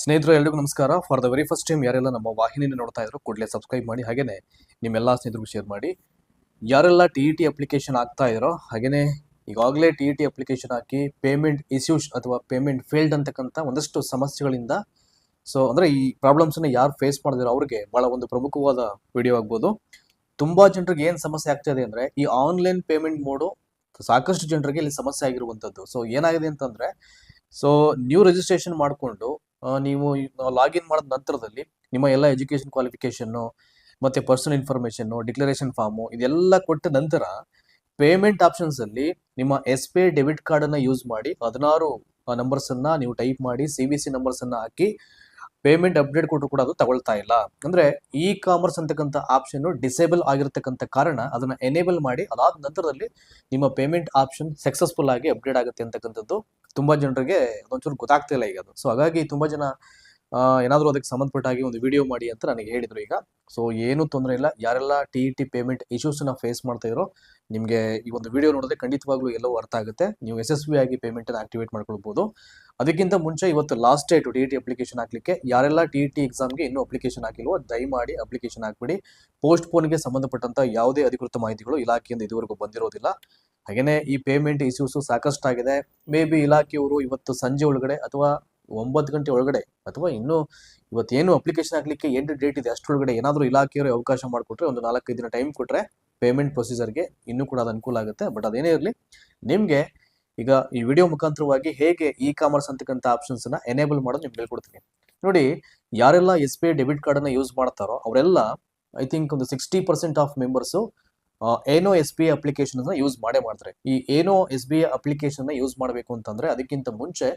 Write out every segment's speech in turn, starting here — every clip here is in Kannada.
ಸ್ನೇಹಿತರು, ಎಲ್ರಿಗೂ ನಮಸ್ಕಾರ. For the very first time ಯಾರೆಲ್ಲ ನಮ್ಮ ವಾಹಿನಿಯನ್ನು ನೋಡ್ತಾ ಇದ್ರು ಕೂಡಲೇ ಸಬ್ಸ್ಕ್ರೈಬ್ ಮಾಡಿ ಹಾಗೆಯೇ ನಿಮ್ಮೆಲ್ಲ ಸ್ನೇಹಿತರಿಗೂ ಶೇರ್ ಮಾಡಿ. ಯಾರೆಲ್ಲ ಟಿ ಇ ಟಿ ಅಪ್ಲಿಕೇಶನ್ ಆಗ್ತಾ ಇರೋ ಹಾಗೆಯೇ ಈಗಾಗಲೇ ಟಿ ಇ ಟಿ ಅಪ್ಲಿಕೇಶನ್ ಹಾಕಿ ಪೇಮೆಂಟ್ ಇಶ್ಯೂಸ್ ಅಥವಾ ಪೇಮೆಂಟ್ ಫೇಲ್ಡ್ ಅಂತಕ್ಕಂಥ ಒಂದಷ್ಟು ಸಮಸ್ಯೆಗಳಿಂದ ಸೊ ಅಂದರೆ ಈ ಪ್ರಾಬ್ಲಮ್ಸನ್ನು ಯಾರು ಫೇಸ್ ಮಾಡಿದಿರೋ ಅವ್ರಿಗೆ ಬಹಳ ಒಂದು ಪ್ರಮುಖವಾದ ವಿಡಿಯೋ ಆಗ್ಬೋದು. ತುಂಬಾ ಜನರಿಗೆ ಏನು ಸಮಸ್ಯೆ ಆಗ್ತಾ ಇದೆ ಅಂದ್ರೆ, ಈ ಆನ್ಲೈನ್ ಪೇಮೆಂಟ್ ಮೋಡು ಸಾಕಷ್ಟು ಜನರಿಗೆ ಇಲ್ಲಿ ಸಮಸ್ಯೆ ಆಗಿರುವಂಥದ್ದು ಸೊ ಏನಾಗಿದೆ ಅಂತಂದ್ರೆ ಸೊ ನ್ಯೂ ರಿಜಿಸ್ಟ್ರೇಷನ್ ಮಾಡಿಕೊಂಡು ನೀವು ಲಾಗಿನ್ ಮಾಡಿದ ನಂತರದಲ್ಲಿ ನಿಮ್ಮ ಎಲ್ಲ ಎಜುಕೇಶನ್ ಕ್ವಾಲಿಫಿಕೇಶನ್ನು ಮತ್ತೆ ಪರ್ಸನಲ್ ಇನ್ಫಾರ್ಮೇಶನ್ ಡಿಕ್ಲರೇಷನ್ ಫಾರ್ಮು ಇದೆಲ್ಲ ಕೊಟ್ಟ ನಂತರ ಪೇಮೆಂಟ್ ಆಪ್ಷನ್ಸ್ ಅಲ್ಲಿ ನಿಮ್ಮ S B I debit card ಅನ್ನ ಯೂಸ್ ಮಾಡಿ ಹದಿನಾರು ನಂಬರ್ಸ್ ಅನ್ನ ನೀವು ಟೈಪ್ ಮಾಡಿ ಸಿ ಬಿ ಸಿ ನಂಬರ್ಸ್ ಅನ್ನ ಹಾಕಿ ಪೇಮೆಂಟ್ ಅಪ್ಡೇಟ್ ಕೊಟ್ಟರು ಕೂಡ ಅದು ತಗೊಳ್ತಾ ಇಲ್ಲ. ಅಂದ್ರೆ ಇ ಕಾಮರ್ಸ್ ಅಂತಕ್ಕಂಥ ಆಪ್ಷನ್ ಡಿಸೇಬಲ್ ಆಗಿರತಕ್ಕಂಥ ಕಾರಣ ಅದನ್ನ ಎನೇಬಲ್ ಮಾಡಿ ಅದಾದ ನಂತರದಲ್ಲಿ ನಿಮ್ಮ ಪೇಮೆಂಟ್ ಆಪ್ಷನ್ ಸಕ್ಸಸ್ಫುಲ್ ಆಗಿ ಅಪ್ಡೇಟ್ ಆಗುತ್ತೆ ಅಂತಕ್ಕಂಥದ್ದು ತುಂಬಾ ಜನರಿಗೆ ಒಂಚೂರು ಗೊತ್ತಾಗ್ತಾ ಇಲ್ಲ ಈಗ ಅದು. ಸೊ ಹಾಗಾಗಿ ತುಂಬಾ ಜನ ಏನಾದರೂ ಅದಕ್ಕೆ ಸಂಬಂಧಪಟ್ಟಾಗಿ ಒಂದು ವಿಡಿಯೋ ಮಾಡಿ ಅಂತ ನನಗೆ ಹೇಳಿದ್ರು ಈಗ. ಸೊ ಏನು ತೊಂದರೆ ಇಲ್ಲ. ಯಾರೆಲ್ಲ ಟಿ ಇ ಟಿ ಪೇಮೆಂಟ್ ಇಶ್ಯೂಸ್ನ ಫೇಸ್ ಮಾಡ್ತಾ ಇರೋ ನಿಮಗೆ ಈ ಒಂದು ವಿಡಿಯೋ ನೋಡಿದ್ರೆ ಖಂಡಿತವಾಗ್ಲೂ ಎಲ್ಲವೂ ಅರ್ಥ ಆಗುತ್ತೆ. ನೀವು ಯಶಸ್ವಿಯಾಗಿ ಪೇಮೆಂಟ್ ಅನ್ನು ಆಕ್ಟಿವೇಟ್ ಮಾಡ್ಕೊಳ್ಬಹುದು ಅದಕ್ಕಿಂತ ಮುಂಚೆ ಇವತ್ತು last date T E T application ಹಾಕ್ಲಿಕ್ಕೆ, ಯಾರೆಲ್ಲ ಟಿ ಇ ಟಿ ಎಕ್ಸಾಮ್ಗೆ ಇನ್ನೂ ಅಪ್ಲಿಕೇಶನ್ ಹಾಕಿಲ್ವೋ, ದಯಮಾಡಿ ಅಪ್ಲಿಕೇಶನ್ ಹಾಕ್ಬಿಡಿ. ಪೋಸ್ಟ್ ಪೋನ್ಗೆ ಸಂಬಂಧಪಟ್ಟಂತ ಯಾವುದೇ ಅಧಿಕೃತ ಮಾಹಿತಿಗಳು ಇಲಾಖೆಯಿಂದ ಇದುವರೆಗೂ ಬಂದಿರೋದಿಲ್ಲ. ಹಾಗೇನೆ ಈ ಪೇಮೆಂಟ್ ಇಶ್ಯೂಸ್ ಸಾಕಷ್ಟಾಗಿದೆ. ಮೇ ಬಿ ಇಲಾಖೆಯವರು ಇವತ್ತು ಸಂಜೆ ಒಳಗಡೆ ಅಥವಾ ಒಂಬತ್ತು ಗಂಟೆ ಒಳಗಡೆ ಅಥವಾ ಇನ್ನು ಇವತ್ತೇನು ಅಪ್ಲಿಕೇಶನ್ ಹಾಕ್ಲಿಕ್ಕೆ ಎಂಟು ಡೇಟ್ ಇದೆ ಅಷ್ಟರೊಳಗಡೆ ಏನಾದರೂ ಇಲಾಖೆಯವರು ಅವಕಾಶ ಮಾಡಿಕೊಟ್ರೆ ಒಂದು ನಾಲ್ಕೈದು ದಿನ ಟೈಮ್ ಕೊಟ್ಟರೆ ಪೇಮೆಂಟ್ ಪ್ರೊಸೀಜರ್ಗೆ ಇನ್ನೂ ಕೂಡ ಅದು ಅನುಕೂಲ ಆಗುತ್ತೆ. ಬಟ್ ಅದೇನೇ ಇರಲಿ, ನಿಮಗೆ ಈಗ ಈ ವಿಡಿಯೋ ಮುಖಾಂತರವಾಗಿ ಹೇಗೆ ಇ ಕಾಮರ್ಸ್ ಅಂತಕ್ಕಂಥ ಆಪ್ಷನ್ಸ್ನ ಎನೇಬಲ್ ಮಾಡೋದು ನಿಮ್ಗೆ ಹೇಳ್ಕೊಡ್ತೀನಿ. ನೋಡಿ, ಯಾರೆಲ್ಲ ಎಸ್ ಬಿ ಐ ಡೆಬಿಟ್ ಕಾರ್ಡನ್ನು ಯೂಸ್ ಮಾಡ್ತಾರೋ ಅವರೆಲ್ಲ ಐ ಥಿಂಕ್ ಒಂದು ಸಿಕ್ಸ್ಟಿ ಪರ್ಸೆಂಟ್ ಆಫ್ ಮೆಂಬರ್ಸು ಏನೋ S B I application use ಮಾಡೇ ಮಾಡ್ತಾರೆ. ಈ ಏನೋ S B I application use ಮಾಡಬೇಕು ಅಂತಂದ್ರೆ ಅದಕ್ಕಿಂತ ಮುಂಚೆ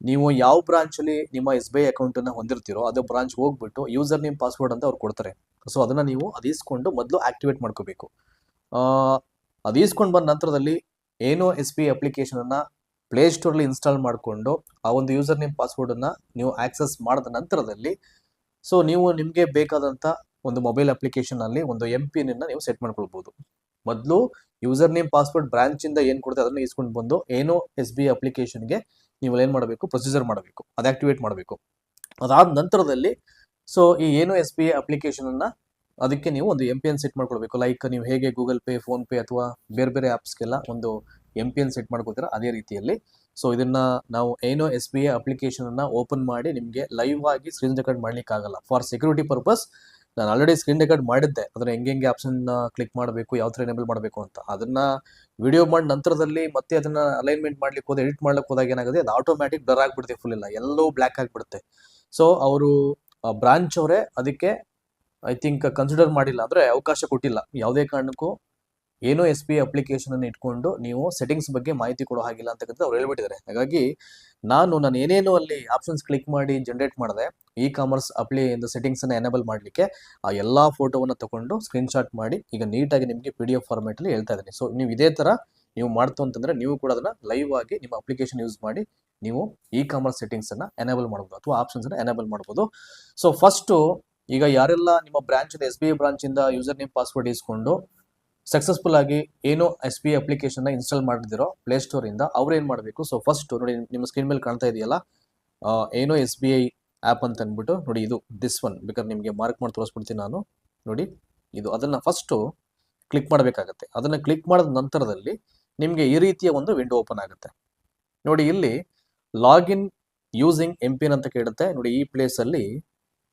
ನೀವು ಯಾವ ಬ್ರಾಂಚ್ ಅಲ್ಲಿ ನಿಮ್ಮ ಎಸ್ ಬಿ ಐ ಅಕೌಂಟ್ ಅನ್ನ ಹೊಂದಿರ್ತೀರೋ ಅದೇ ಬ್ರಾಂಚ್ ಹೋಗ್ಬಿಟ್ಟು ಯೂಸರ್ ನೇಮ್ ಪಾಸ್ವರ್ಡ್ ಅಂತ ಅವ್ರು ಕೊಡ್ತಾರೆ. ಸೊ ಅದನ್ನ ನೀವು ಅದಿಸ್ಕೊಂಡು ಮೊದಲು ಆಕ್ಟಿವೇಟ್ ಮಾಡ್ಕೋಬೇಕು. ಅದು ಬಂದ ನಂತರದಲ್ಲಿ ಏನೋ ಎಸ್ ಬಿ ಐ ಪ್ಲೇ ಅಲ್ಲಿ ಇನ್ಸ್ಟಾಲ್ ಮಾಡಿಕೊಂಡು ಆ ಒಂದು ಯೂಸರ್ ನೇಮ್ ಪಾಸ್ವರ್ಡ್ ಅನ್ನ ನೀವು ಆಕ್ಸೆಸ್ ಮಾಡಿದ ನಂತರದಲ್ಲಿ ಸೊ ನೀವು ನಿಮಗೆ ಬೇಕಾದಂತ ಒಂದು ಮೊಬೈಲ್ ಅಪ್ಲಿಕೇಶನ್ ಅಲ್ಲಿ ಒಂದು ಎಂ ಪಿನ್ ಅನ್ನ ನೀವು ಸೆಟ್ ಮಾಡ್ಕೊಳ್ಬಹುದು ಮೊದಲು ಯೂಸರ್ ನೇಮ್ ಪಾಸ್ವರ್ಡ್ ಬ್ರಾಂಚ್ ಇಂದ ಏನ್ ಕೊಡುತ್ತೆ ಅದನ್ನ ಇಸ್ಕೊಂಡು ಬಂದು ಏನೋ ಎಸ್ ಬಿ ಅಪ್ಲಿಕೇಶನ್ಗೆ ನೀವು ಏನ್ ಮಾಡಬೇಕು? ಪ್ರೊಸೀಜರ್ ಮಾಡಬೇಕು. ಅದು ಆಕ್ಟಿವೇಟ್ ಮಾಡಬೇಕು. ಅದಾದ ನಂತರದಲ್ಲಿ ಸೊ ಈ ಏನೋ ಎಸ್ ಬಿ ಅಪ್ಲಿಕೇಶನ್ ಅನ್ನ ಅದಕ್ಕೆ ನೀವು ಒಂದು ಎಂ ಪಿ ಎನ್ ಸೆಟ್ ಮಾಡ್ಕೊಳ್ಬೇಕು. ಲೈಕ್ ನೀವು ಹೇಗೆ ಗೂಗಲ್ ಪೇ ಫೋನ್ ಪೇ ಅಥವಾ ಬೇರೆ ಬೇರೆ ಆ್ಯಪ್ಸ್ಗೆಲ್ಲ ಒಂದು ಎಂ ಪಿ ಎನ್ ಸೆಟ್ ಮಾಡ್ಕೋತೀರ ಅದೇ ರೀತಿಯಲ್ಲಿ. ಸೊ ಇದನ್ನ ನಾವು ಏನೋ ಎಸ್ ಬಿ ಐ ಅಪ್ಲಿಕೇಶನ್ ಅನ್ನ ಓಪನ್ ಮಾಡಿ ನಿಮಗೆ ಲೈವ್ ಆಗಿ ಸ್ಕ್ರೀನ್ ರೆಕಾರ್ಡ್ ಮಾಡ್ಲಿಕ್ಕೆ ಆಗಲ್ಲ ಫಾರ್ ಸೆಕ್ಯೂರಿಟಿ ಪರ್ಪಸ್ ನಾನು ಆಲ್ರೆಡಿ ಸ್ಕ್ರೀನ್ ರೆಕಾರ್ಡ್ ಮಾಡಿದ್ದೆ. ಅದನ್ನ ಹೆಂಗೆ ಹೆಂಗೆ ಆಪ್ಷನ್ ಕ್ಲಿಕ್ ಮಾಡಬೇಕು, ಯಾವ ಥರ ಎನೇಬಲ್ ಮಾಡಬೇಕು ಅಂತ. ಅದನ್ನ ವಿಡಿಯೋ ಮಾಡಿ ನಂತರದಲ್ಲಿ ಮತ್ತೆ ಅದನ್ನ ಅಲೈನ್ಮೆಂಟ್ ಮಾಡ್ಲಿಕ್ಕೆ ಹೋದ ಎಡಿಟ್ ಮಾಡ್ಲಿಕ್ಕೆ ಹೋದಾಗ ಏನಾಗುತ್ತೆ, ಅದು ಆಟೋಮ್ಯಾಟಿಕ್ ಬ್ಲರ್ ಆಗಿಬಿಡುತ್ತೆ ಫುಲ್ ಇಲ್ಲ ಎಲ್ಲೋ ಬ್ಲ್ಯಾಕ್ ಆಗಿಬಿಡುತ್ತೆ. ಸೊ ಅವರು ಬ್ರಾಂಚ್ ಅವರೇ ಅದಕ್ಕೆ ಐ ಥಿಂಕ್ ಕನ್ಸಿಡರ್ ಮಾಡಿಲ್ಲ. ಅಂದ್ರೆ ಅವಕಾಶ ಕೊಟ್ಟಿಲ್ಲ. ಯಾವುದೇ ಕಾರಣಕ್ಕೂ ಏನೋ ಎಸ್ ಪಿ ಅಪ್ಲಿಕೇಶನ್ ಅನ್ನು ಇಟ್ಕೊಂಡು ನೀವು ಸೆಟ್ಟಿಂಗ್ಸ್ ಬಗ್ಗೆ ಮಾಹಿತಿ ಕೊಡೋ ಹಾಗಿಲ್ಲ ಅಂತಕ್ಕಂಥ ಅವ್ರು ಹೇಳ್ಬಿಟ್ಟಿದ್ದಾರೆ. ಹಾಗಾಗಿ ನಾನು ನಾನು ಏನೇನು ಅಲ್ಲಿ ಆಪ್ಷನ್ಸ್ ಕ್ಲಿಕ್ ಮಾಡಿ ಜನರೇಟ್ ಮಾಡಿದೆ ಇ ಕಾಮರ್ಸ್ ಅಪ್ಲಿ ಸೆಟ್ಟಿಂಗ್ಸ್ ಅನ್ನು ಎನೇಬಲ್ ಮಾಡಲಿಕ್ಕೆ ಆ ಎಲ್ಲ ಫೋಟೋವನ್ನು ತಗೊಂಡು ಸ್ಕ್ರೀನ್ ಶಾಟ್ ಮಾಡಿ ಈಗ ನೀಟಾಗಿ ನಿಮಗೆ ಪಿ ಡಿ ಎಫ್ ಫಾರ್ಮೆಟಲ್ಲಿ ಹೇಳ್ತಾ ಇದ್ದೀನಿ. ಸೊ ನೀವು ಇದೇ ಥರ ನೀವು ಮಾಡ್ತು ಅಂತಂದರೆ ನೀವು ಕೂಡ ಅದನ್ನು ಲೈವ್ ಆಗಿ ನಿಮ್ಮ ಅಪ್ಲಿಕೇಶನ್ ಯೂಸ್ ಮಾಡಿ ನೀವು ಇ ಕಾಮರ್ಸ್ ಸೆಟ್ಟಿಂಗ್ಸನ್ನು ಎನೇಬಲ್ ಮಾಡ್ಬೋದು ಅಥವಾ ಆಪ್ಷನ್ಸನ್ನು ಎನೇಬಲ್ ಮಾಡಬಹುದು ಸೊ ಫಸ್ಟು ಈಗ ಯಾರೆಲ್ಲ ನಿಮ್ಮ ಬ್ರಾಂಚಿಂದ ಎಸ್ ಬಿ ಐ ಬ್ರಾಂಚಿಂದ ಯೂಸರ್ ನೇಮ್ ಪಾಸ್ವರ್ಡ್ ಇಸ್ಕೊಂಡು ಸಕ್ಸಸ್ಫುಲ್ ಆಗಿ ಏನೋ ಎಸ್ ಬಿ ಐ ಅಪ್ಲಿಕೇಶನ್ನ ಇನ್ಸ್ಟಾಲ್ ಮಾಡಿದಿರೋ ಪ್ಲೇ ಸ್ಟೋರ್ ಇಂದ ಅವ್ರು ಏನ್ ಮಾಡಬೇಕು? ಸೊ ಫಸ್ಟ್ ನೋಡಿ, ನಿಮ್ಮ ಸ್ಕ್ರೀನ್ ಮೇಲೆ ಕಾಣ್ತಾ ಇದೆಯಲ್ಲ? ಏನು ಎಸ್ ಬಿ ಐ ಆಪ್ ಅಂತ ಅಂದ್ಬಿಟ್ಟು ನೋಡಿ, ಇದು ದಿಸ್ ಒನ್ ಬೇಕಾದ್ರೆ ನಿಮಗೆ ಮಾರ್ಕ್ ಮಾಡಿ ತೋರಿಸ್ಬಿಡ್ತೀನಿ ನಾನು. ನೋಡಿ, ಇದು ಅದನ್ನ ಫಸ್ಟ್ ಕ್ಲಿಕ್ ಮಾಡಬೇಕಾಗತ್ತೆ. ಅದನ್ನ ಕ್ಲಿಕ್ ಮಾಡಿದ ನಂತರದಲ್ಲಿ ನಿಮಗೆ ಈ ರೀತಿಯ ಒಂದು ವಿಂಡೋ ಓಪನ್ ಆಗುತ್ತೆ. ನೋಡಿ, ಇಲ್ಲಿ ಲಾಗಿನ್ ಯೂಸಿಂಗ್ ಎಂ ಪಿನ್ ಅಂತ ಕೇಳುತ್ತೆ. ನೋಡಿ, ಈ ಪ್ಲೇಸ್ ಅಲ್ಲಿ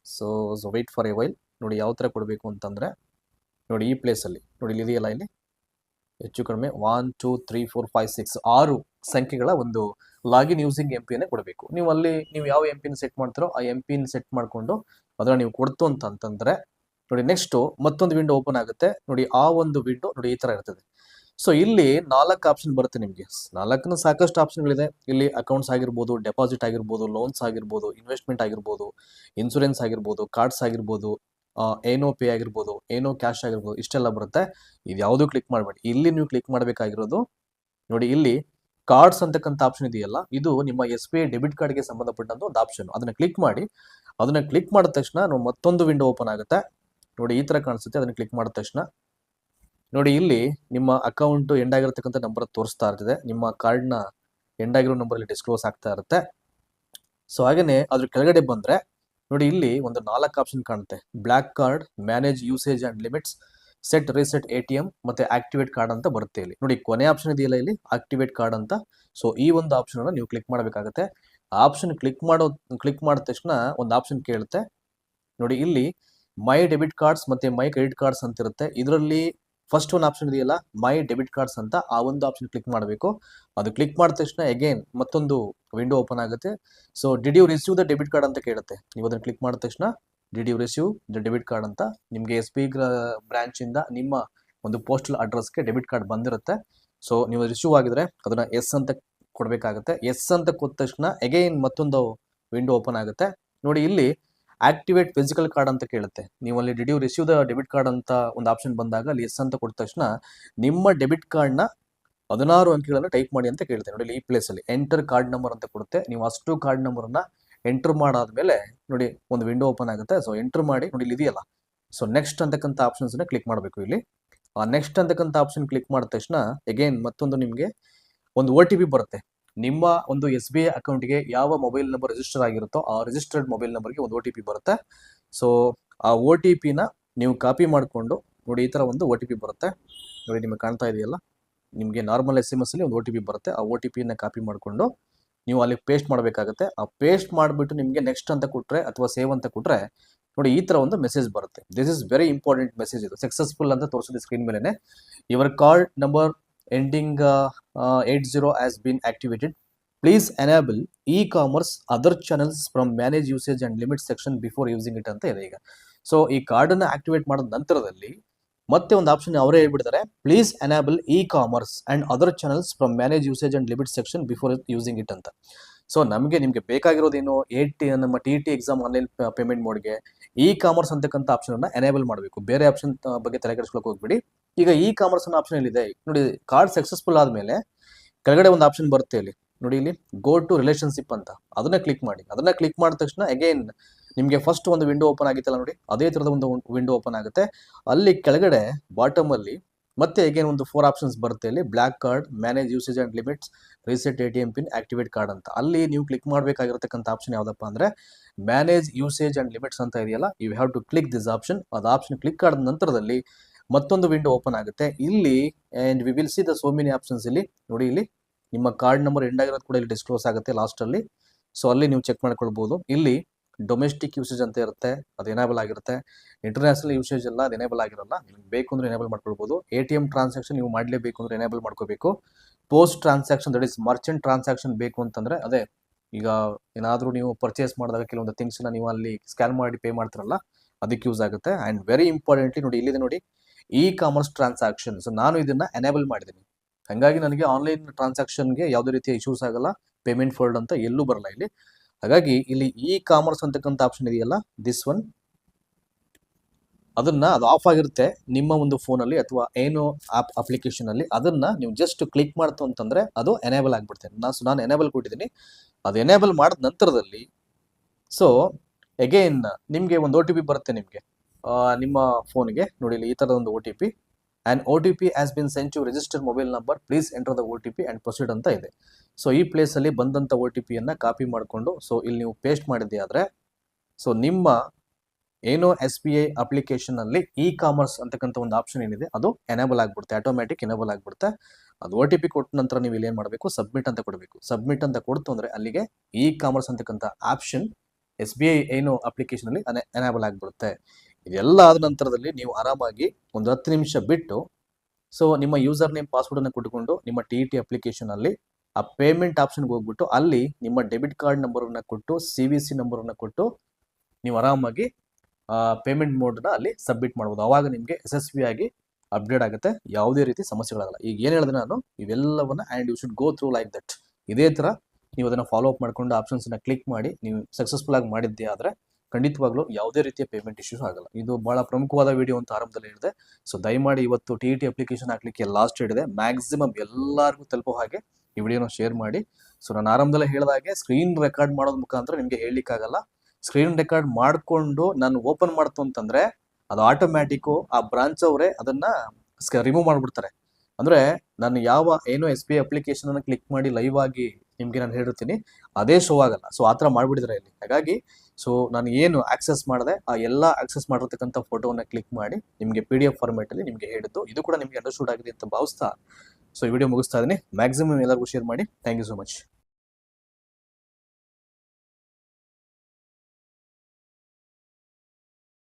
so so for a while ನೋಡಿ ಯಾವ ಥರ ಕೊಡಬೇಕು ಅಂತಂದ್ರೆ ನೋಡಿ ಈ ಪ್ಲೇಸ್ ಅಲ್ಲಿ. ನೋಡಿ ಇಲ್ಲಿ ಇದೆಯಲ್ಲ ಇಲ್ಲಿ? ಹೆಚ್ಚು ಕಡಿಮೆ one two three four five six ಆರು ಸಂಖ್ಯೆಗಳ ಒಂದು ಲಾಗಿನ್ ಯೂಸಿಂಗ್ ಎಂ ಪಿನೇ ಕೊಡಬೇಕು. ನೀವು ಅಲ್ಲಿ, ನೀವು ಯಾವ ಎಂ ಪಿನ್ ಸೆಟ್ ಮಾಡ್ತೀರೋ ಆ ಎಂ ಪಿನ್ ಸೆಟ್ ಮಾಡಿಕೊಂಡು ಅದನ್ನ ನೀವು ಕೊಡ್ತು ಅಂತ ಅಂತಂದ್ರೆ, ನೋಡಿ ನೆಕ್ಸ್ಟ್ ಮತ್ತೊಂದು ವಿಂಡೋ ಓಪನ್ ಆಗುತ್ತೆ. ನೋಡಿ ಆ ಒಂದು ವಿಂಡೋ ನೋಡಿ ಈ ತರ ಇರ್ತದೆ. ಸೊ ಇಲ್ಲಿ ನಾಲ್ಕು ಆಪ್ಷನ್ ಬರುತ್ತೆ ನಿಮಗೆ. ನಾಲ್ಕನ ಸಾಕಷ್ಟು ಆಪ್ಷನ್ಗಳಿದೆ ಇಲ್ಲಿ ಅಕೌಂಟ್ಸ್ ಆಗಿರ್ಬೋದು ಡೆಪಾಸಿಟ್ ಆಗಿರ್ಬೋದು ಲೋನ್ಸ್ ಆಗಿರ್ಬೋದು ಇನ್ವೆಸ್ಟ್ಮೆಂಟ್ ಆಗಿರ್ಬೋದು ಇನ್ಸೂರೆನ್ಸ್ ಆಗಿರ್ಬೋದು ಕಾರ್ಡ್ಸ್ ಆಗಿರ್ಬೋದು ಏನೋ ಪೇ ಆಗಿರ್ಬೋದು, ಏನೋ ಕ್ಯಾಶ್ ಆಗಿರ್ಬೋದು, ಇಷ್ಟೆಲ್ಲ ಬರುತ್ತೆ. ಇದು ಯಾವುದೂ ಕ್ಲಿಕ್ ಮಾಡಬೇಡಿ. ಇಲ್ಲಿ ನೀವು ಕ್ಲಿಕ್ ಮಾಡಬೇಕಾಗಿರೋದು, ನೋಡಿ ಇಲ್ಲಿ ಕಾರ್ಡ್ಸ್ ಅಂತಕ್ಕಂಥ ಆಪ್ಷನ್ ಇದೆಯಲ್ಲ, ಇದು ನಿಮ್ಮ ಎಸ್ ಬಿ ಐ ಡೆಬಿಟ್ ಕಾರ್ಡ್ಗೆ ಸಂಬಂಧಪಟ್ಟಂತ ಒಂದು ಆಪ್ಷನ್ ಅದನ್ನ ಕ್ಲಿಕ್ ಮಾಡಿ, ಅದನ್ನ ಕ್ಲಿಕ್ ಮಾಡಿದ ತಕ್ಷಣ ಮತ್ತೊಂದು ವಿಂಡೋ ಓಪನ್ ಆಗುತ್ತೆ. ನೋಡಿ ಈ ತರ ಕಾಣಿಸುತ್ತೆ, ಅದನ್ನ ಕ್ಲಿಕ್ ಮಾಡಿದ ತಕ್ಷಣ. ನೋಡಿ ಇಲ್ಲಿ ನಿಮ್ಮ ಅಕೌಂಟ್ ಎಂಡ್ ಆಗಿರತಕ್ಕಂಥ ನಂಬರ್ ತೋರಿಸ್ತಾ ಇರ್ತದೆ. ನಿಮ್ಮ ಕಾರ್ಡ್ನ ಎಂಡ್ ಆಗಿರೋ ನಂಬರ್ ಇಲ್ಲಿ ಡಿಸ್ಕ್ಲೋಸ್ ಆಗ್ತಾ ಇರುತ್ತೆ. ಸೊ ಹಾಗೇನೆ ಅದ್ರ ಕೆಳಗಡೆ ಬಂದ್ರೆ ನೋಡಿ, ಇಲ್ಲಿ ಒಂದು ನಾಲ್ಕು ಆಪ್ಷನ್ ಕಾಣುತ್ತೆ. Black card manage usage and limits set reset A T M ಮತ್ತೆ ಆಕ್ಟಿವೇಟ್ ಕಾರ್ಡ್ ಅಂತ ಬರುತ್ತೆ ಇಲ್ಲಿ. ನೋಡಿ, ಕೊನೆ ಆಪ್ಷನ್ ಇದೆಯಲ್ಲ ಇಲ್ಲಿ? ಆಕ್ಟಿವೇಟ್ ಕಾರ್ಡ್ ಅಂತ. ಸೊ ಈ ಒಂದು ಆಪ್ಷನ್ ಅನ್ನು ನೀವು ಕ್ಲಿಕ್ ಮಾಡಬೇಕಾಗುತ್ತೆ. ಆಪ್ಷನ್ ಕ್ಲಿಕ್ ಮಾಡೋ ಕ್ಲಿಕ್ ಮಾಡಿದ ತಕ್ಷಣ ಒಂದು ಆಪ್ಷನ್ ಕೇಳುತ್ತೆ. ನೋಡಿ, ಇಲ್ಲಿ ಮೈ ಡೆಬಿಟ್ ಕಾರ್ಡ್ಸ್ ಮತ್ತೆ ಮೈ ಕ್ರೆಡಿಟ್ ಕಾರ್ಡ್ಸ್ ಅಂತ ಇರುತ್ತೆ. ಇದರಲ್ಲಿ ಫಸ್ಟ್ ಒಂದು ಆಪ್ಷನ್ ಇದೆಯಲ್ಲ ಮೈ ಡೆಬಿಟ್ ಕಾರ್ಡ್ಸ್ ಅಂತ ಆ ಒಂದು ಆಪ್ಷನ್ ಕ್ಲಿಕ್ ಮಾಡಬೇಕು. ಅದು ಕ್ಲಿಕ್ ಮಾಡಿದ ತಕ್ಷಣ ಅಗೇನ್ ಮತ್ತೊಂದು ವಿಂಡೋ ಓಪನ್ ಆಗುತ್ತೆ. So did you receive the debit card ಅಂತ ಕೇಳುತ್ತೆ. ನೀವು ಅದನ್ನು ಕ್ಲಿಕ್ ಮಾಡಿದ ತಕ್ಷಣ did you receive the debit card ಅಂತ ನಿಮಗೆ ಎಸ್ ಬಿ ಬ್ರಾಂಚಿಂದ ನಿಮ್ಮ ಒಂದು ಪೋಸ್ಟಲ್ ಅಡ್ರೆಸ್ಗೆ ಡೆಬಿಟ್ ಕಾರ್ಡ್ ಬಂದಿರುತ್ತೆ. ಸೊ ನೀವು ರಿಸೀವ್ ಆಗಿದ್ರೆ ಅದನ್ನ ಎಸ್ ಅಂತ ಕೊಡಬೇಕಾಗುತ್ತೆ. ಎಸ್ ಅಂತ ಕೊಟ್ಟ ತಕ್ಷಣ ಅಗೈನ್ ಮತ್ತೊಂದು ವಿಂಡೋ ಓಪನ್ ಆಗುತ್ತೆ. ನೋಡಿ ಇಲ್ಲಿ ಆಕ್ಟಿವೇಟ್ ಫಿಸಿಕಲ್ ಕಾರ್ಡ್ ಅಂತ ಕೇಳುತ್ತೆ. ನೀವು ಅಲ್ಲಿ did you receive the debit card ಅಂತ ಒಂದು ಆಪ್ಷನ್ ಬಂದಾಗ ಅಲ್ಲಿ ಎಸ್ ಅಂತ ಕೊಟ್ಟ ತಕ್ಷಣ ನಿಮ್ಮ ಡೆಬಿಟ್ ಕಾರ್ಡ್ನ ಹದಿನಾರು ಅಂಕಿಗಳನ್ನು ಟೈಪ್ ಮಾಡಿ ಅಂತ ಕೇಳುತ್ತೆ. ನೋಡಿ ಈ ಪ್ಲೇಸ್ ಅಲ್ಲಿ ಎಂಟರ್ ಕಾರ್ಡ್ ನಂಬರ್ ಅಂತ ಕೊಡುತ್ತೆ. ನೀವು ಅಷ್ಟು ಕಾರ್ಡ್ ನಂಬರ್ನ ಎಂಟರ್ ಮಾಡಾದ್ಮೇಲೆ ನೋಡಿ ಒಂದು ವಿಂಡೋ ಓಪನ್ ಆಗುತ್ತೆ. ಸೊ ಎಂಟರ್ ಮಾಡಿ ನೋಡಿ ಇಲ್ಲಿ ಇದೆಯಲ್ಲ. ಸೊ ನೆಕ್ಸ್ಟ್ ಅಂತಕ್ಕಂಥ ಆಪ್ಷನ್ಸ್ನ ಕ್ಲಿಕ್ ಮಾಡಬೇಕು ಇಲ್ಲಿ. ನೆಕ್ಸ್ಟ್ ಅಂತಕ್ಕಂಥ ಆಪ್ಷನ್ ಕ್ಲಿಕ್ ಮಾಡಿದ ತಕ್ಷಣ ಎಗೇನ್ ಮತ್ತೊಂದು ನಿಮಗೆ ಒಂದು ಒ ಟಿ ಪಿ ಬರುತ್ತೆ. ನಿಮ್ಮ ಒಂದು ಎಸ್ ಬಿ ಐ ಅಕೌಂಟ್ಗೆ ಯಾವ ಮೊಬೈಲ್ ನಂಬರ್ ರಿಜಿಸ್ಟರ್ ಆಗಿರುತ್ತೋ ಆ ರಿಜಿಸ್ಟರ್ಡ್ ಮೊಬೈಲ್ ನಂಬರ್ಗೆ ಒಂದು ಒ ಟಿ ಪಿ ಬರುತ್ತೆ. ಸೊ ಆ ಒ ಟಿ ಪಿನ ನೀವು ಕಾಪಿ ಮಾಡಿಕೊಂಡು ನೋಡಿ, ಈ ಥರ ಒಂದು ಒ ಟಿ ಪಿ ಬರುತ್ತೆ. ನೋಡಿ, ನಿಮಗೆ ಕಾಣ್ತಾ ಇದೆಯಲ್ಲ? ನಿಮಗೆ ನಾರ್ಮಲ್ ಎಸ್ ಎಂ ಎಸ್ ಅಲ್ಲಿ ಒಂದು ಒ ಟಿ ಪಿ ಬರುತ್ತೆ. ಆ ಒ ಟಿ ಪಿನ ಕಾಪಿ ಮಾಡಿಕೊಂಡು ನೀವು ಅಲ್ಲಿ ಪೇಸ್ಟ್ ಮಾಡಬೇಕಾಗುತ್ತೆ. ಆ ಪೇಸ್ಟ್ ಮಾಡಿಬಿಟ್ಟು ನಿಮಗೆ ನೆಕ್ಸ್ಟ್ ಅಂತ ಕೊಟ್ಟರೆ ಅಥವಾ ಸೇವ್ ಅಂತ ಕೊಟ್ಟರೆ ನೋಡಿ, ಈ ಥರ ಒಂದು ಮೆಸೇಜ್ ಬರುತ್ತೆ. This is very important message ಇದು. ಸಕ್ಸಸ್ಫುಲ್ ಅಂತ ತೋರಿಸೋದು ಸ್ಕ್ರೀನ್ ಮೇಲೆ your card number ending at zero has been activated please enable e commerce other channels from manage usage and limit section before using it ಅಂತ ಇದೆ ಈಗ. ಸೊ ಈ ಕಾರ್ಡನ್ನು ಆಕ್ಟಿವೇಟ್ ಮಾಡಿದ ನಂತರದಲ್ಲಿ ಮತ್ತೆ ಒಂದು ಆಪ್ಷನ್ ಅವರೇ ಹೇಳ್ಬಿಡ್ತಾರೆ. Please enable e commerce and other channels from manage usage and limit section before using it ಅಂತ. ಸೊ ನಮಗೆ ನಿಮಗೆ ಬೇಕಾಗಿರೋದೇನು ಎ ಟಿ ನಮ್ಮ T T exam online payment ಮೋಡ್ಗೆ ಇ ಕಾಮರ್ಸ್ ಅಂತಕ್ಕಂಥ ಆಪ್ಷನನ್ನು ಎನೇಬಲ್ ಮಾಡಬೇಕು. ಬೇರೆ ಆಪ್ಷನ್ ಬಗ್ಗೆ ತಲೆ ಕೆಡಿಸ್ಕೊಳಕ್ ಹೋಗ್ಬಿಡಿ. ಈಗ ಇ ಕಾಮರ್ಸ್ ಅನ್ನೋ ಆಪ್ಷನ್ ಇದೆ ನೋಡಿ ಕಾರ್ಡ್ ಸಕ್ಸಸ್ಫುಲ್ ಆದಮೇಲೆ ಕೆಳಗಡೆ ಒಂದು ಆಪ್ಷನ್ ಬರುತ್ತೆ ಇಲ್ಲಿ. ನೋಡಿ ಇಲ್ಲಿ ಗೋ ಟು ರಿಲೇಷನ್ಶಿಪ್ ಅಂತ. ಅದನ್ನ ಕ್ಲಿಕ್ ಮಾಡಿ. ಅದನ್ನ ಕ್ಲಿಕ್ ಮಾಡಿದ ತಕ್ಷಣ ಅಗೈನ್ ನಿಮಗೆ ಫಸ್ಟ್ ಒಂದು ವಿಂಡೋ ಓಪನ್ ಆಗಿತ್ತಲ್ಲ ನೋಡಿ, ಅದೇ ಥರದ ಒಂದು ವಿಂಡೋ ಓಪನ್ ಆಗುತ್ತೆ. ಅಲ್ಲಿ ಕೆಳಗಡೆ ಬಾಟಮ್ ಅಲ್ಲಿ ಮತ್ತೆ ಅಗೇನ್ ಒಂದು ಫೋರ್ ಆಪ್ಷನ್ಸ್ ಬರುತ್ತೆ ಇಲ್ಲಿ. Black card manage usage and limits reset A T M pin activate card ಅಂತ. ಅಲ್ಲಿ ನೀವು ಕ್ಲಿಕ್ ಮಾಡಬೇಕಾಗಿರತಕ್ಕಂಥ ಆಪ್ಷನ್ ಯಾವುದಪ್ಪ ಅಂದ್ರೆ ಮ್ಯಾನೇಜ್ ಯೂಸೇಜ್ ಅಂಡ್ ಲಿಮಿಟ್ಸ್ ಅಂತ ಇದೆಯಲ್ಲ you have to click this option ಅದು ಆಪ್ಷನ್ ಕ್ಲಿಕ್ ಆದ ನಂತರದಲ್ಲಿ ಮತ್ತೊಂದು ವಿಂಡೋ ಓಪನ್ ಆಗುತ್ತೆ. ಇಲ್ಲಿ and we will see the so many options ಇಲ್ಲಿ. ನೋಡಿ ಇಲ್ಲಿ, ನಿಮ್ಮ ಕಾರ್ಡ್ ನಂಬರ್ ಎಂಡ್ ಆಗಿರೋದು ಕೂಡ ಇಲ್ಲಿ ಡಿಸ್ಕ್ಲೋಸ್ ಆಗುತ್ತೆ ಲಾಸ್ಟ್ ಅಲ್ಲಿ. ಸೊ ಅಲ್ಲಿ ನೀವು ಚೆಕ್ ಮಾಡ್ಕೊಳ್ಬಹುದು ಇಲ್ಲಿ ಡೊಮೆಸ್ಟಿಕ್ ಯೂಸೇಜ್ ಅಂತ ಇರುತ್ತೆ, ಅದು ಎನೇಬಲ್ ಆಗಿರುತ್ತೆ. ಇಂಟರ್ನ್ಯಾಷನಲ್ ಯೂಸೇಜ್ ಎಲ್ಲ ಅದು ಎನೇಬಲ್ ಆಗಿರಲ್ಲ. ನಿಮ್ಗೆ ಬೇಕು ಅಂದ್ರೆ ಎನೇಬಲ್ ಮಾಡ್ಕೊಳ್ಬೋದು. ಎ ಟಿ ಎಂ ಟ್ರಾನ್ಸಾಕ್ಷನ್ ನೀವು ಮಾಡಲೇಬೇಕು ಅಂದ್ರೆ ಎನೇಬಲ್ ಮಾಡ್ಕೋಬೇಕು. Post transaction that is merchant transaction ಬೇಕು ಅಂತಂದ್ರೆ, ಅದೇ, ಈಗ ಏನಾದರೂ ನೀವು ಪರ್ಚೇಸ್ ಮಾಡಿದಾಗ ಕೆಲವೊಂದು ಥಿಂಗ್ಸ್ನ ನೀವು ಅಲ್ಲಿ ಸ್ಕ್ಯಾನ್ ಮಾಡಿ ಪೇ ಮಾಡ್ತಿರಲ್ಲ, ಅದಕ್ಕೆ ಯೂಸ್ ಆಗುತ್ತೆ. ಆ್ಯಂಡ್ ವೆರಿ ಇಂಪಾರ್ಟೆಂಟ್ಲಿ ನೋಡಿ, ಇಲ್ಲಿದೆ ನೋಡಿ ಇ ಕಾಮರ್ಸ್ ಟ್ರಾನ್ಸಾಕ್ಷನ್ ಸೊ ನಾನು ಇದನ್ನ ಎನೇಬಲ್ ಮಾಡಿದ್ದೀನಿ ಹಾಗಾಗಿ ನನಗೆ ಆನ್ಲೈನ್ ಟ್ರಾನ್ಸಾಕ್ಷನ್ಗೆ ಯಾವುದೇ ರೀತಿಯ ಇಶ್ಯೂಸ್ ಆಗಲ್ಲ. ಪೇಮೆಂಟ್ ಫೋಲ್ಡ್ ಅಂತ ಎಲ್ಲೂ ಬರಲ್ಲ ಇಲ್ಲಿ. ಹಾಗಾಗಿ ಇಲ್ಲಿ ಇ ಕಾಮರ್ಸ್ ಅಂತಕ್ಕಂಥ ಆಪ್ಷನ್ ಇದೆಯಲ್ಲ? ದಿಸ್ ಒನ್ ಅದನ್ನ ಅದು ಆಫ್ ಆಗಿರುತ್ತೆ. ನಿಮ್ಮ ಒಂದು ಫೋನಲ್ಲಿ ಅಥವಾ ಏನು ಆಪ್ ಅಪ್ಲಿಕೇಶನ್ ಅಲ್ಲಿ ಅದನ್ನ ನೀವು ಜಸ್ಟ್ ಕ್ಲಿಕ್ ಮಾಡ್ತು ಅಂತಂದ್ರೆ ಅದು ಎನೇಬಲ್ ಆಗಿಬಿಡ್ತೇನೆ ನಾನು ನಾನು ಎನೇಬಲ್ ಕೊಟ್ಟಿದ್ದೀನಿ ಅದು ಎನೇಬಲ್ ಮಾಡಿದ ನಂತರದಲ್ಲಿ ಸೊ ಎಗೇನ್ ನಿಮಗೆ ಒಂದು ಒ ಬರುತ್ತೆ ನಿಮಗೆ. ನಿಮ್ಮ ಫೋನ್ಗೆ ನೋಡಿ ಈ ಥರದ ಒಂದು O T P and O T P has been sent you register mobile number please enter the O T P and proceed ಅಂತ ಇದೆ. ಸೊ ಈ ಪ್ಲೇಸಲ್ಲಿ ಬಂದಂಥ ಒ ಟಿ ಪಿಯನ್ನು ಕಾಪಿ ಮಾಡಿಕೊಂಡು ಸೊ ಇಲ್ಲಿ ನೀವು ಪೇಸ್ಟ್ ಮಾಡಿದ್ದೆ ಆದರೆ ಸೊ ನಿಮ್ಮ ಏನೋ ಎಸ್ ಬಿ ಐ ಅಪ್ಲಿಕೇಶನಲ್ಲಿ ಇ ಕಾಮರ್ಸ್ ಅಂತಕ್ಕಂಥ ಒಂದು ಆಪ್ಷನ್ ಏನಿದೆ, ಅದು ಎನೇಬಲ್ ಆಗಿಬಿಡುತ್ತೆ ಆಟೋಮ್ಯಾಟಿಕ್ ಎನೇಬಲ್ ಆಗಿಬಿಡುತ್ತೆ. ಅದು ಒ ಟಿ ಪಿ ಕೊಟ್ಟ ನಂತರ ನೀವು ಇಲ್ಲಿ ಏನು ಮಾಡಬೇಕು? ಸಬ್ಮಿಟ್ ಅಂತ ಕೊಡಬೇಕು. ಸಬ್ಮಿಟ್ ಅಂತ ಕೊಡ್ತು ಅಂದರೆ ಅಲ್ಲಿಗೆ ಇ ಕಾಮರ್ಸ್ ಅಂತಕ್ಕಂಥ ಆಪ್ಷನ್ ಎಸ್ ಬಿ ಐ ಏನು ಅಪ್ಲಿಕೇಶನಲ್ಲಿ ಎನೇಬಲ್ ಆಗಿಬಿಡುತ್ತೆ. ಇದೆಲ್ಲ ಆದ ನಂತರದಲ್ಲಿ ನೀವು ಆರಾಮಾಗಿ ಒಂದು ಹತ್ತು ನಿಮಿಷ ಬಿಟ್ಟು ಸೊ ನಿಮ್ಮ ಯೂಸರ್ ನೇಮ್ ಪಾಸ್ವರ್ಡನ್ನು ಕೊಟ್ಟುಕೊಂಡು ನಿಮ್ಮ ಟಿ ಇ ಟಿ ಅಪ್ಲಿಕೇಶನಲ್ಲಿ ಆ ಪೇಮೆಂಟ್ ಆಪ್ಷನ್ಗೆ ಹೋಗ್ಬಿಟ್ಟು ಅಲ್ಲಿ ನಿಮ್ಮ ಡೆಬಿಟ್ ಕಾರ್ಡ್ ನಂಬರನ್ನು ಕೊಟ್ಟು ಸಿ ವಿ ಸಿ ನಂಬರನ್ನು ಕೊಟ್ಟು ನೀವು ಆರಾಮಾಗಿ ಪೇಮೆಂಟ್ ಮೋಡ್ನ ಅಲ್ಲಿ ಸಬ್ಮಿಟ್ ಮಾಡ್ಬೋದು. ಅವಾಗ ನಿಮಗೆ ಯಶಸ್ವಿಯಾಗಿ ಅಪ್ಡೇಟ್ ಆಗುತ್ತೆ. ಯಾವುದೇ ರೀತಿ ಸಮಸ್ಯೆಗಳಾಗಲ್ಲ. ಈಗ ಏನು ಹೇಳಿದ್ರೆ ನಾನು, ಇವೆಲ್ಲವನ್ನ and you should go through like that ಇದೇ ಥರ ನೀವು ಅದನ್ನು ಫಾಲೋ ಅಪ್ ಮಾಡ್ಕೊಂಡು ಆಪ್ಷನ್ಸ್ನ ಕ್ಲಿಕ್ ಮಾಡಿ, ನೀವು ಸಕ್ಸಸ್ಫುಲ್ ಆಗಿ ಮಾಡಿದ್ದೆ ಆದರೆ ಖಂಡಿತವಾಗ್ಲೂ ಯಾವುದೇ ರೀತಿಯ ಪೇಮೆಂಟ್ ಇಶ್ಯೂಸ್ ಆಗಲ್ಲ. ಇದು ಬಹಳ ಪ್ರಮುಖವಾದ ವಿಡಿಯೋ ಅಂತ ಆರಂಭದಲ್ಲಿ ಹೇಳಿದೆ. ಸೊ ದಯಮಾಡಿ ಇವತ್ತು ಟಿ ಟಿ ಅಪ್ಲಿಕೇಶನ್ ಹಾಕ್ಲಿಕ್ಕೆ ಲಾಸ್ಟ್ ಹೇಳಿದೆ ಮ್ಯಾಕ್ಸಿಮಮ್ ಎಲ್ಲರಿಗೂ ತಲುಪೋ ಹಾಗೆ ಈ ವಿಡಿಯೋನ ಶೇರ್ ಮಾಡಿ. ಸೊ ನಾನು ಆರಂಭದಲ್ಲೇ ಹೇಳಿದಾಗೆ ಸ್ಕ್ರೀನ್ ರೆಕಾರ್ಡ್ ಮಾಡೋದ್ ಮುಖಾಂತರ ನಿಮಗೆ ಹೇಳಲಿಕ್ಕಾಗಲ್ಲ. ಸ್ಕ್ರೀನ್ ರೆಕಾರ್ಡ್ ಮಾಡಿಕೊಂಡು ನಾನು ಓಪನ್ ಮಾಡ್ತು ಅಂತಂದ್ರೆ ಅದು ಆಟೋಮ್ಯಾಟಿಕ್ಕು ಆ ಬ್ರಾಂಚ್ ಅವರೇ ಅದನ್ನ ರಿಮೂವ್ ಮಾಡಿಬಿಡ್ತಾರೆ. ಅಂದ್ರೆ ನಾನು ಯಾವ ಏನೋ ಎಸ್ ಬಿ ಐ ಅಪ್ಲಿಕೇಶನ್ ಅನ್ನು ಕ್ಲಿಕ್ ಮಾಡಿ ಲೈವ್ ಆಗಿ ನಿಮಗೆ ನಾನು ಹೇಳಿರ್ತೀನಿ ಅದೇ ಶೋ ಆಗಲ್ಲ. ಸೊ ಆ ಥರ ಇಲ್ಲಿ. ಹಾಗಾಗಿ ಸೊ ನಾನು ಏನು ಆಕ್ಸೆಸ್ ಮಾಡಿದೆ, ಆ ಎಲ್ಲ ಆಕ್ಸೆಸ್ ಮಾಡಿರ್ತಕ್ಕಂಥ ಫೋಟೋವನ್ನು ಕ್ಲಿಕ್ ಮಾಡಿ, ನಿಮಗೆ ಪಿ ಡಿ ಎಫ್ ಫಾರ್ಮೇಟಲ್ಲಿ ನಿಮಗೆ ಹೇಳಿದ್ದು ಇದು ಕೂಡ ನಿಮಗೆ ಅಂಡರ್ಸ್ಟೂಡ್ ಆಗಿದೆ ಅಂತ ಭಾವಿಸ್ತಾ. ಸೊ ವಿಡಿಯೋ ಮುಗಿಸ್ತಾ ಇದ್ದೀನಿ. ಮ್ಯಾಕ್ಸಿಮಮ್ ಎಲ್ಲರಿಗೂ ಶೇರ್ ಮಾಡಿ. Thank you so much